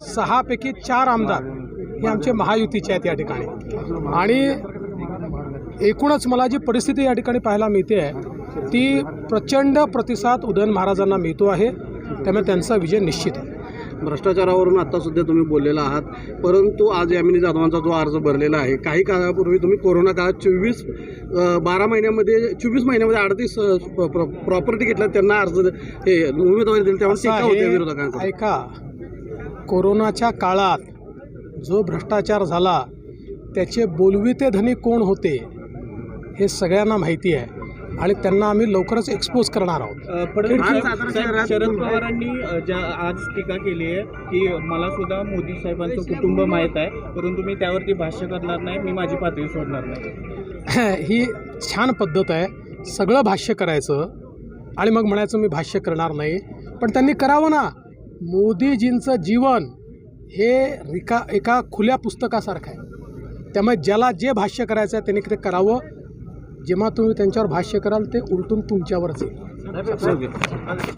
सहापैकी चार आमदार हे आमचे महायुतीचे आहेत या ठिकाणी. आणि एकूणच मला जी परिस्थिती या ठिकाणी पाहायला मिळते आहे ती प्रचंड प्रतिसाद उदयन महाराजांना मिळतो आहे त्यामुळे त्यांचा विजय निश्चित आहे. भ्रष्टाचारावरून आता सुद्धा तुम्ही बोललेला आहात परंतु आज यामिनी जाधवांचा जो अर्ज भरलेला आहे काही काळापूर्वी तुम्ही कोरोना काळात चोवीस बारा महिन्यामध्ये चोवीस महिन्यामध्ये अडतीस प्रॉपर्टी घेतल्या त्यांना अर्ज हे उमेदवारी दिली विरोधकांकडून. ऐका कोरोनाच्या काळात जो भ्रष्टाचार झाला त्याचे बोलविते धनी कोण होते हे सगळ्यांना माहिती आहे आणि त्यांना आम्ही लवकरच एक्सपोज करणार आहोत. शरद पवारांनी ज्या आज टीका केली आहे की मला सुद्धा मोदी साहेबांचं कुटुंब माहीत आहे परंतु मी त्यावरती भाष्य करणार नाही मी माझी पातळी सोडणार नाही. ही छान पद्धत आहे सगळं भाष्य करायचं आणि मग म्हणायचं मी भाष्य करणार नाही पण त्यांनी करावं ना. मोदीजींचं जीवन हे रिका एका खुल्या पुस्तकासारखं आहे. त्यामुळे ज्याला जे भाष्य करायचं आहे त्यांनी ते करावं. जेव्हा तुम्ही त्यांच्यावर भाष्य कराल ते उलटून तुमच्यावरच येईल.